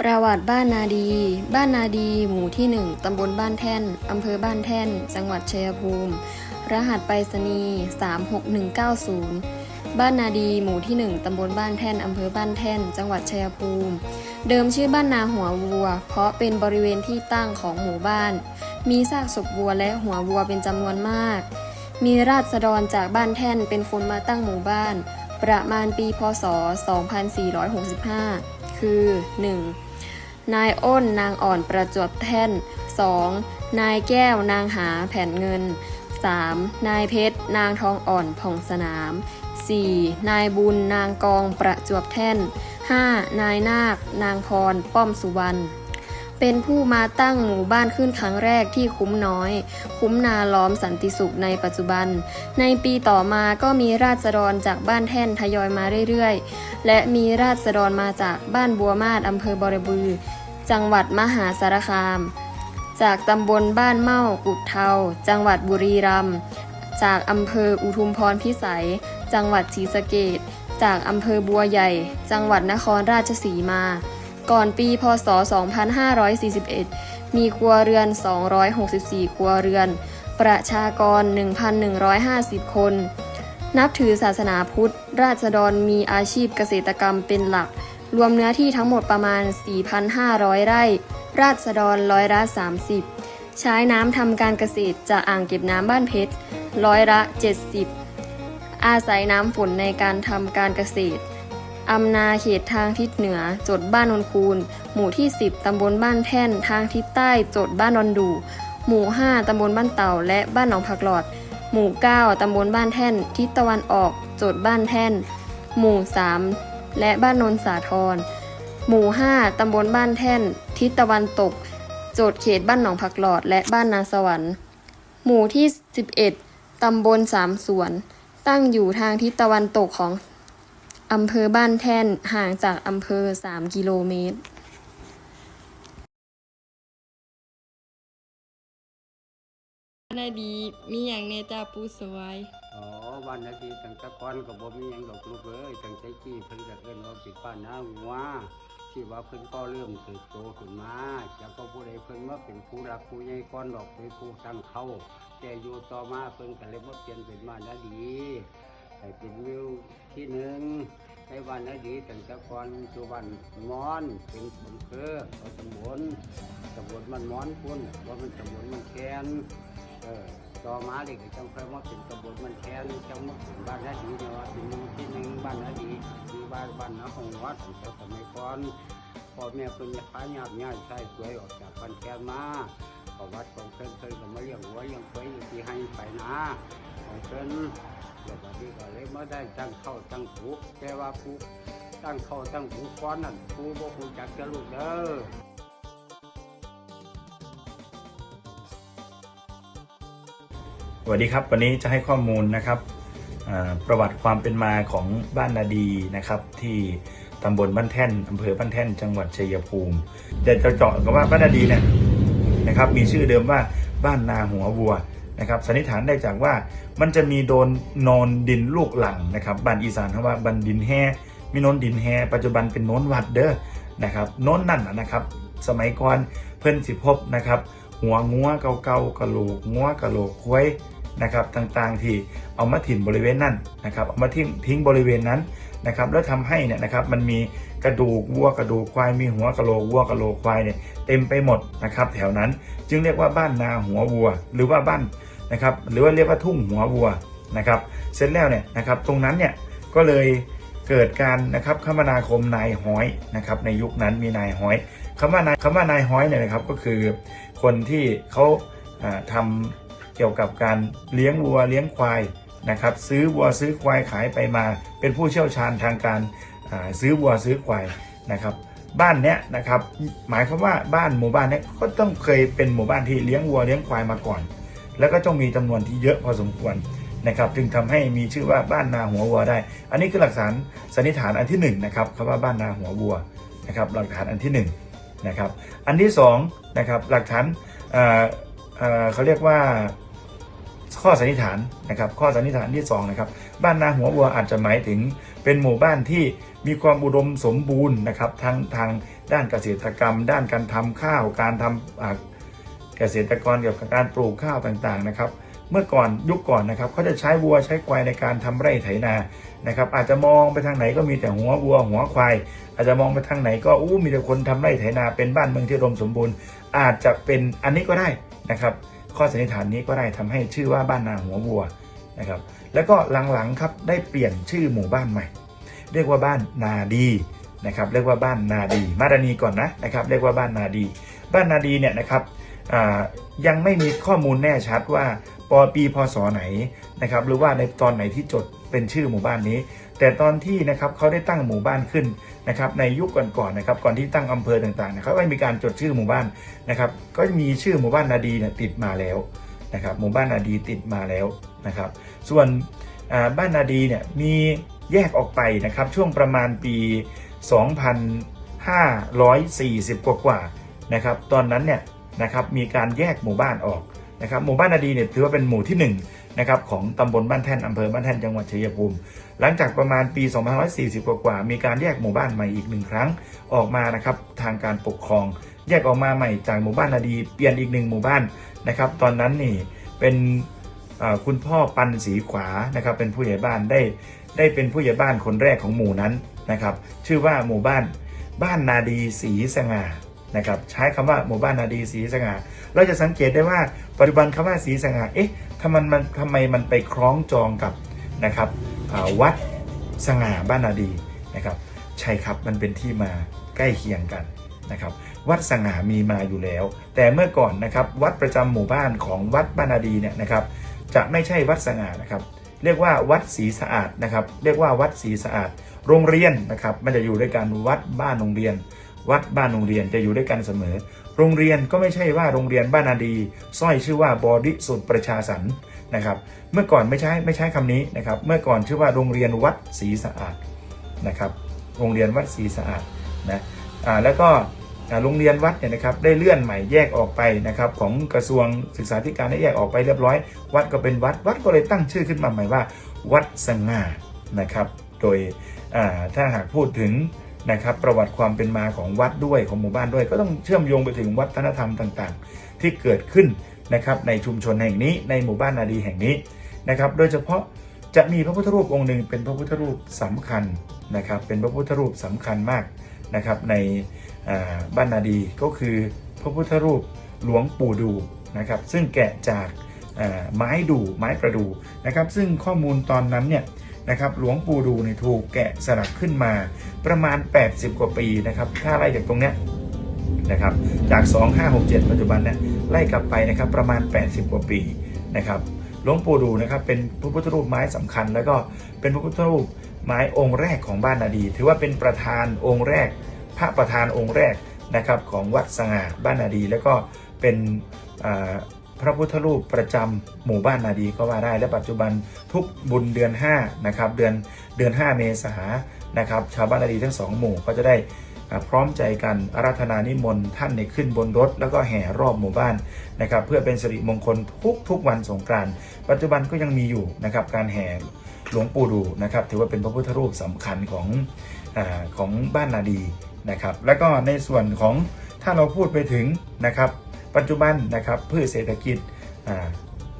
ประวัติบ้านนาดี บ้านนาดี หมู่ที่ 1 ตำบลบ้านแท่น อำเภอบ้านแท่น จังหวัดชัยภูมิ รหัสไปรษณีย์36190 บ้านนาดี หมู่ที่ 1 ตำบลบ้านแท่น อำเภอบ้านแท่น จังหวัดชัยภูมิ เดิมชื่อบ้านนาหัววัว เพราะเป็นบริเวณที่ตั้งของหมู่บ้าน มีซากศพวัวและหัววัวเป็นจำนวนมาก มีราษฎรจากบ้านแท่นเป็นคนมาตั้งหมู่บ้าน ประมาณปีพศ 2465 คือ 1. นายอ้นนางอ่อนประจวบแท่น 2. นายแก้วนางหาแผ่นเงิน 3. นายเพชร นางทองอ่อนผ่องสนาม 4. นายบุญนางกองประจวบแท่น 5. นายนาคนางพรป้อมสุวรรณ เป็นผู้มาตั้งหมู่บ้านขึ้นครั้งแรกที่คุ้มน้อย คุ้มนาล้อมสันติสุขในปัจจุบัน ในปีต่อมาก็มีราษฎรจากบ้านแท่นทยอยมาเรื่อยๆ และมีราษฎรมาจากบ้านบัวมาศอำเภอบริบือ จังหวัดมหาสารคาม จากตำบลบ้านเม่ากุดเทา จังหวัดบุรีรัมย์จากอำเภออุทุมพรพิสัย จังหวัดศรีสะเกดจากอำเภอบัวใหญ่ จังหวัดนครราชสีมา ก่อนปีพศ 2541 มีครัวเรือน 264 ครัวเรือน ประชากร 1,150 คน นับถือศาสนาพุทธ ราษฎรมีอาชีพเกษตรกรรมเป็นหลัก รวมเนื้อที่ทั้งหมดประมาณ 4,500 ไร่ ราษฎรร้อยละ30 ใช้น้ำทำการเกษตรจากอ่างเก็บน้ำบ้านเพชรร้อยละ 70 อาศัยน้ำฝนในการทำการเกษตร อำนาเขตทางทิศเหนือ จดบ้านนนคูน หมู่ที่ 10 ตำบลบ้านแท่น ทางทิศใต้ จดบ้านนนดู หมู่ 5 ตำบลบ้านเต่า และบ้านหนองผักหลอด หมู่ 9 ตำบลบ้านแท่น ทิศตะวันออก จดบ้านแท่น หมู่ 3 และบ้านนนสาทร หมู่ 5 ตำบลบ้านแท่น ทิศตะวันตก โจทย์เขตบ้านหนองผักหลอด และบ้านนาสวรรค์ หมู่ที่ 11 ตำบลสามสวน ตั้งอยู่ทางทิศตะวันตกของ อำเภอบ้านแท่นห่างจากอำเภอ 3 กิโลเมตรนาดีมีอย่างเนจาปูสวยอ๋อบ้านนาทีตั้งแต่ก่อนก็บ่มีหยังดอกลูกเอ้ยตั้งแต่กี้เพิ่นก็เอิ้นว่าเป็นบ้านนาหัวที่ว่าเพิ่นก็เริ่มเติบโตขึ้นมาจากก็ผู้ใดเพิ่นมาเป็นผู้รักผู้ใหญ่ก่อนดอกเป็นผู้สร้างเขาแต่อยู่ต่อมาเพิ่นก็เลยมาเปลี่ยนเป็นบ้านนาดี ให้เป็นวิวที่หนึ่งในบ้านนาดีตั้งแต่ก่อนอยู่บ้านมอนเป็นอำเภอเอาตำบลตำบลมันมอนพุ่นว่ามันตำบลมันแคนเออต่อมาเด็กจังค่อยมาเป็นตำบลมันแค้นจังมาเป็นบ้านนาดีเนี่ยว่าเป็นหมู่ที่หนึ่งบ้านนาดีคือบ้านบ้านนาของวัดตั้งแต่สมัยก่อนพ่อแม่เพิ่นพาญาติญาติใช้สวยออกจากบ้านแค้นมาประวัติของเพิ่นเพิ่นก็มาเลี้ยงวัวเลี้ยงควายอยู่ที่ให้ไปนาของเพิ่น เดี๋ยวบัดนี้ก็เลยมาได้ตั้งเข้าตั้งผูแต่ว่าผูตั้งเข้าตั้งผูก้อนนั่นผูบ่ฮู้จักจะลูกเด้อสวัสดีครับ วันนี้จะให้ข้อมูลนะครับประวัติความเป็นมาของบ้านนาดีนะครับ ที่ตำบลบ้านแท่นอำเภอบ้านแท่นจังหวัดชัยภูมิแต่จะเจาะกับว่าบ้านนาดีเนี่ยนะครับ มีชื่อเดิมว่าบ้านนาหัววัว นะครับสันนิษฐานได้จากว่ามันจะมีโดนนอนดินลูกหลังนะครับบ้านอีสานเขาว่าบันดินแห่มีโนนดินแห่ปัจจุบันเป็นโนนวัดเด้อนะครับโนนนั่นนะครับ สมัยก่อนเพิ่อนสิพบนะครับ หัวงัวเก่าๆกะโหลกงัวกระโหลกควายนะครับต่างๆที่เอามาถิ่นบริเวณนั้นนะครับเอามาทิ้งทิ้งบริเวณนั้นนะครับแล้วทำให้เนี่ยนะครับมันมีกระดูกวัวกระดูกควายมีหัวกระโหลกวัวกระโหลกควายเนี่ยเต็มไปหมดนะครับแถวนั้นจึงเรียกว่าบ้านนาหัววัว หรือว่าบ้าน นะครับหรือว่าเรียกว่าทุ่งหัววัวนะครับเสร็จแล้วเนี่ยนะครับตรงนั้นเนี่ยก็เลยเกิดการนะครับคมนาคมนายห้อยนะครับในยุคนั้นมีนายห้อยคำว่านายคำว่านายห้อยเนี่ยนะครับก็คือคนที่เขาอ่าทำเกี่ยวกับการเลี้ยงวัวเลี้ยงควายนะครับซื้อวัวซื้อควายขายไปมา เป็นผู้เชี่ยวชาญทางการซื้อวัวซื้อควายนะครับบ้านเนี้ยนะครับหมายความว่าบ้านหมู่บ้านเนี้ยก็ต้องเคยเป็นหมู่บ้านที่เลี้ยงวัวเลี้ยงควายมาก่อน แล้วก็ต้องมีจำนวนที่เยอะพอสมควรนะครับจึงทำให้มีชื่อว่าบ้านนาหัววัวได้ อันนี้คือหลักฐานสันนิษฐานอันที่หนึ่งนะครับคำว่าบ้านนาหัววัวนะครับหลักฐานอันที่หนึ่งนะครับอันที่สองนะครับหลักฐานเเเขาเรียกว่าข้อสันนิษฐานนะครับข้อสันนิษฐานที่สองนะครับบ้านนาหัววัวอาจจะหมายถึงเป็นหมู่บ้านที่มีความอุดมสมบูรณ์นะครับทั้งทางด้านเกษตรกรรม ด้านการทำข้าวการทำ เกษตรกรเกี่ยวกับการปลูกข้าวต่างๆนะครับ เมื่อก่อนยุคก่อนนะครับเขาจะใช้วัวใช้ควายในการทำไร่ไถนานะครับ อาจจะมองไปทางไหนก็มีแต่หัววัวหัวควาย อาจจะมองไปทางไหนก็อู้มีแต่คนทำไร่ไถนาเป็นบ้านเมืองที่อุดมสมบูรณ์ อาจจะเป็นอันนี้ก็ได้นะครับ ข้อสันนิษฐานนี้ก็ได้ทำให้ชื่อว่าบ้านนาหัววัวนะครับ แล้วก็หลังๆครับได้เปลี่ยนชื่อหมู่บ้านใหม่ เรียกว่าบ้านนาดีนะครับ เรียกว่าบ้านนาดี มาดานีก่อนนะนะครับ เรียกว่าบ้านนาดี บ้านนาดีเนี่ยนะครับ ยังไม่มีข้อมูลแน่ชัดว่าปอปีพศไหนนะครับหรือว่าในตอนไหนที่จดเป็นชื่อหมู่บ้านนี้ แต่ตอนที่นะครับเขาได้ตั้งหมู่บ้านขึ้นนะครับในยุคก่อนๆนะครับก่อนที่ตั้งอำเภอต่างๆนะครับก็มีการจดชื่อหมู่บ้านนะครับก็มีชื่อหมู่บ้านนาดีเนี่ยติดมาแล้วนะครับหมู่บ้านนาดีติดมาแล้วนะครับ ส่วนบ้านนาดีเนี่ยมีแยกออกไปนะครับช่วงประมาณปี 2540 กว่ากว่าๆนะครับตอนนั้นเนี่ย นะครับมีการแยกหมู่บ้านออกนะครับหมู่บ้านนาดีเนี่ยถือว่าเป็นหมู่ที่1นะครับของตำบลบ้านแท่นอำเภอบ้านแท่นจังหวัดชัยภูมิ หลังจากประมาณปี 2540กว่ากว่าๆมีการแยกหมู่บ้านใหม่อีกหนึ่งครั้งออกมานะครับทางการปกครอง แยกออกมาใหม่จากหมู่บ้านนาดีเปลี่ยนอีกหนึ่งหมู่บ้านนะครับตอนนั้นนี่เป็นคุณพ่อปันสีขวานะครับเป็นผู้ใหญ่บ้านได้ได้เป็นผู้ใหญ่บ้านคนแรกของหมู่นั้นนะครับชื่อว่าหมู่บ้านบ้านนาดีสีสง่า นะครับใช้คำว่าหมู่บ้านนาดีสีสง่าเราจะสังเกตได้ว่าปัจจุบันคำว่าสีสง่าเอ๊ะทำไมมันทำไมมันไปคล้องจองกับนะครับวัดสง่าบ้านนาดีนะครับใช่ครับมันเป็นที่มาใกล้เคียงกันนะครับวัดสง่ามีมาอยู่แล้ว แต่เมื่อก่อนนะครับวัดประจำหมู่บ้านของวัดบ้านนาดีเนี่ยนะครับจะไม่ใช่วัดสง่านะครับเรียกว่าวัดศรีสะอาดนะครับเรียกว่าวัดศรีสะอาด โรงเรียนนะครับมันจะอยู่ด้วยกันวัดบ้านโรงเรียน วัดบ้านโรงเรียนจะอยู่ด้วยกันเสมอ โรงเรียนก็ไม่ใช่ว่าโรงเรียนบ้านนาดีสร้อยชื่อว่าบอดิสุดประชาสรรค์นะครับ เมื่อก่อนไม่ใช่ไม่ใช้คำนี้นะครับ เมื่อก่อนชื่อว่าโรงเรียนวัดศรีสะอาดนะครับ โรงเรียนวัดศรีสะอาดนะอ่าแล้วก็โรงเรียนวัดเนี่ยนะครับได้เลื่อนใหม่แยกออกไปนะครับของกระทรวงศึกษาธิการได้แยกออกไปเรียบร้อย วัดก็เป็นวัดวัดก็เลยตั้งชื่อขึ้นมาใหม่ว่า วัดสง่านะครับ โดยถ้าหากพูดถึง นะครับประวัติความเป็นมาของวัดด้วยของหมู่บ้านด้วย ก็ต้องเชื่อมโยงไปถึงวัฒนธรรมต่างๆ ที่เกิดขึ้นนะครับในชุมชนแห่งนี้ในหมู่บ้านนาดีแห่งนี้นะครับโดยเฉพาะจะมีพระพุทธรูปองค์หนึ่งเป็นพระพุทธรูปสำคัญนะครับเป็นพระพุทธรูปสำคัญมากนะครับในบ้านนาดีก็คือพระพุทธรูปหลวงปู่ดูนะครับซึ่งแกะจากไม้ดูไม้ประดูนะครับซึ่งข้อมูลตอนนั้นเนี่ย นะครับหลวงปู่ดูเนี่ยถูกแกะสลักขึ้นมาประมาณ 80 กว่าปีนะครับถ้าไล่จากตรงเนี้ยนะครับจาก 2567 ปัจจุบันเนี่ยไล่กลับไปนะครับประมาณ 80 กว่าปีนะครับหลวงปู่ดูนะครับเป็นพระพุทธรูปไม้สำคัญ แล้วก็เป็นพระพุทธรูปไม้องค์แรกของบ้านนาดี ถือว่าเป็นประธานองค์แรก พระประธานองค์แรกนะครับของวัดสง่าบ้านนาดี แล้วก็เป็นอ่า พระพุทธรูปประจำหมู่บ้านนาดีก็ว่าได้ และปัจจุบันทุกบุญเดือน5นะครับเดือนเดือน 5 เมษานะครับชาวบ้านนาดีทั้งสองหมู่ก็จะได้พร้อมใจกันอาราธนานิมนต์ท่านในขึ้นบนรถ แล้วก็แห่รอบหมู่บ้านนะครับเพื่อเป็นสิริมงคลทุกทุกวันสงกรานต์ปัจจุบันก็ยังมีอยู่นะครับการแห่หลวงปู่ดูนะครับถือว่าเป็นพระพุทธรูปสำคัญของอของบ้านนาดีนะครับแล้วก็ในส่วนของถ้าเราพูดไปถึงนะครับ ปัจจุบันนะครับพืชเศรษฐกิจ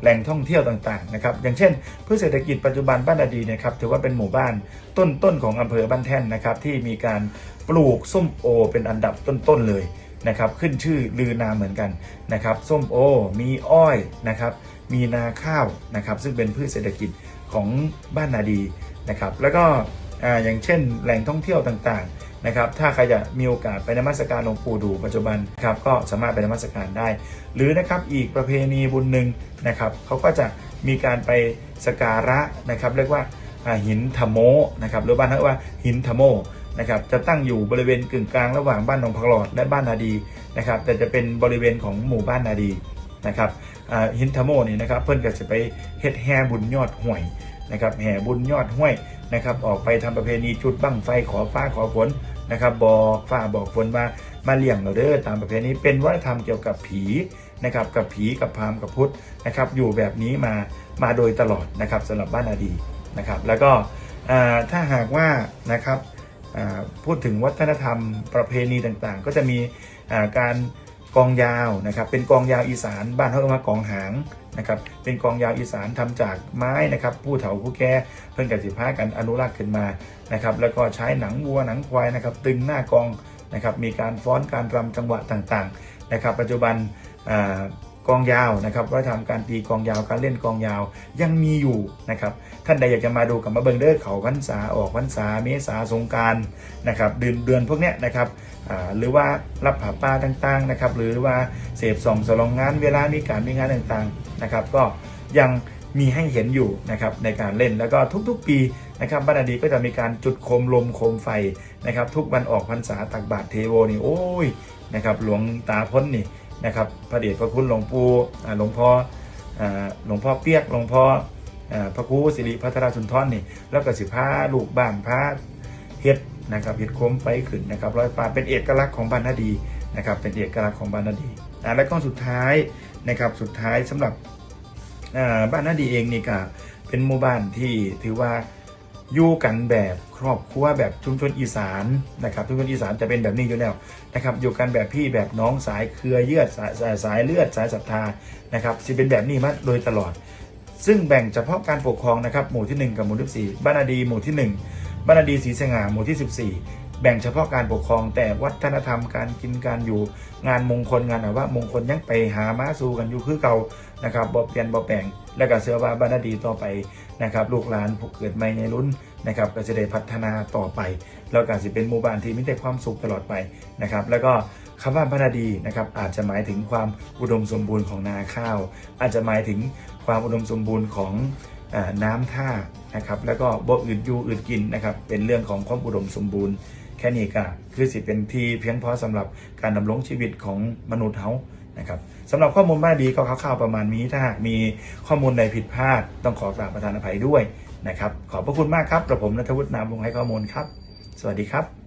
แหล่งท่องเที่ยวต่างๆนะครับอย่างเช่นพืชเศรษฐกิจปัจจุบันบ้านนาดีนะครับถือว่าเป็นหมู่บ้านต้นต้นๆของอำเภอบ้านแท่นนะครับที่มีการปลูกส้มโอเป็นอันดับต้นๆเลยนะครับขึ้นชื่อลือนามเหมือนกันนะครับส้มโอ มีอ้อยนะครับมีนาข้าวนะครับซึ่งเป็นพืชเศรษฐกิจของบ้านนาดีนะครับแล้วก็อย่างเช่นแหล่งท่องเที่ยวต่างๆ นะครับถ้าใครจะมีโอกาสไปนมัสการหลวงปู่ดูปัจจุบันครับก็สามารถไปนมัสการได้ หรือนะครับอีกประเพณีบุญหนึ่งนะครับเขาก็จะมีการไปสการะนะครับเรียกว่าหินธโมนะครับหรือบ้านเรียกว่าหินธโมนะครับจะตั้งอยู่บริเวณกึ่งกลางระหว่างบ้านหนองพักหลอดและบ้านนาดีนะครับแต่จะเป็นบริเวณของหมู่บ้านนาดีนะครับหินธโมนี่นะครับเพื่อนก็จะไปเฮ็ดแห่บุญยอดห่วยนะครับแห่บุญยอดห้วยนะครับออกไปทำประเพณีจุดบั้งไฟขอฟ้าขอฝน นะครับบอกฟ้าบอกฝนมามาเลี้ยงเราเด้อตามประเพณีเป็นวัฒนธรรมเกี่ยวกับผีนะครับกับผีกับพราหมณ์กับพุทธนะครับอยู่แบบนี้มามาโดยตลอดนะครับสำหรับบ้านนาดีนะครับแล้วก็ถ้าหากว่านะครับพูดถึงวัฒนธรรมประเพณีต่างๆ ก็จะมีการกองยาวนะครับเป็นกองยาวอีสานบ้านเขาเรียกว่ากองหาง นะครับเป็นกองยาวอีสานทำจากไม้นะครับผู้เฒ่าผู้แก่เพื่อนกับสิพากันอนุรักษ์ขึ้นมานะครับแล้วก็ใช้หนังวัวหนังควายนะครับตึงหน้ากองนะครับมีการฟ้อนการรำจังหวะต่างๆนะครับปัจจุบันอ่า กองยาวนะครับวัฒนธรรมการตีกองยาวการเล่นกองยาวยังมีอยู่นะครับท่านใดอยากจะมาดูกับมาเบิงเด้อเขาพรรษาออกพรรษาเมษาสงการนะครับเดือนเดือนพวกเนี้ยนะครับหรือว่ารับผ่าป้าต่างๆนะครับหรือว่าเสพส่องสลองงานเวลามีการมีงานต่างๆนะครับก็ยังมีให้เห็นอยู่นะครับในการเล่นแล้วก็ทุกๆปีนะครับบ้านอดีก็จะมีการจุดโคมลมโคมไฟนะครับทุกวันออกพรรษาตักบาตรเทโวนี่โอ้ยนะครับหลวงตาพ้นนี่ นะครับพระเดชพระคุณหลวงปู่หลวงพ่อหลวงพ่อเปียกหลวงพ่ออพระครูสิริพัทรสุนทรนี่แล้วก็สิพาลูกบ้านพาเฮ็ดนะครับเฮ็ดโคมไฟขึ้นนะครับร้อยฟ้าเป็นเอกลักษณ์ของบ้านนาดีนะครับเป็นเอกลักษณ์ของบ้านนาดีอ่าและก็สุดท้ายนะครับสุดท้ายสำหรับบ้านนาดีเองนี่ก็เป็นหมู่บ้านที่ถือว่า ยู่กันแบบครอบครัวแบบชุมชนอีสานนะครับชุมชนอีสานจะเป็นแบบนี้อยู่แล้วนะครับอยู่กันแบบพี่แบบน้องสายเครือเยือดสายสายสายเลือดสายศรัทธานะครับสิเป็นแบบนี้มาโดยตลอด ซึ่งแบ่งเฉพาะการปกครองนะครับหมู่ที่ 1 กับหมู่ที่4บ้านนาดีหมู่ที่ 1บ้านนาดีศรีสง่าหมู่ที่ 14 แบ่งเฉพาะการปกครองแต่วัฒนธรรมการกินการอยู่งานมงคลงานอะว่ามงคลยังไปหามาสู่กันอยู่คือเก่า นะครับบ่เปลี่ยนบ่แปลงและก็เชื่อว่าบ้านนาดีต่อไปนะครับลูกหลานผู้เกิดใหม่ในรุ่นนะครับก็จะได้พัฒนาต่อไป แล้วก็สิเป็นหมู่บ้านที่มีแต่ความสุขตลอดไปนะครับแล้วก็คำว่าบ้านนาดีนะครับอาจจะหมายถึงความอุดมสมบูรณ์ของนาข้าว อาจจะหมายถึงความอุดมสมบูรณ์ของน้ำท่านะครับแล้วก็บ่อื่นอยู่อื่นกินนะครับเป็นเรื่องของความอุดมสมบูรณ์แค่นี้ก็คือสิเป็นที่เพียงพอสำหรับการดำรงชีวิตของมนุษย์เฮานะครับ สำหรับข้อมูลบ้านดีก็คร่าวๆประมาณนี้ ถ้าหากมีข้อมูลใดผิดพลาด ต้องขอกราบประทานอภัยด้วยนะครับ ขอบพระคุณมากครับกระผมนัทวุฒินามวงให้ข้อมูลครับ สวัสดีครับ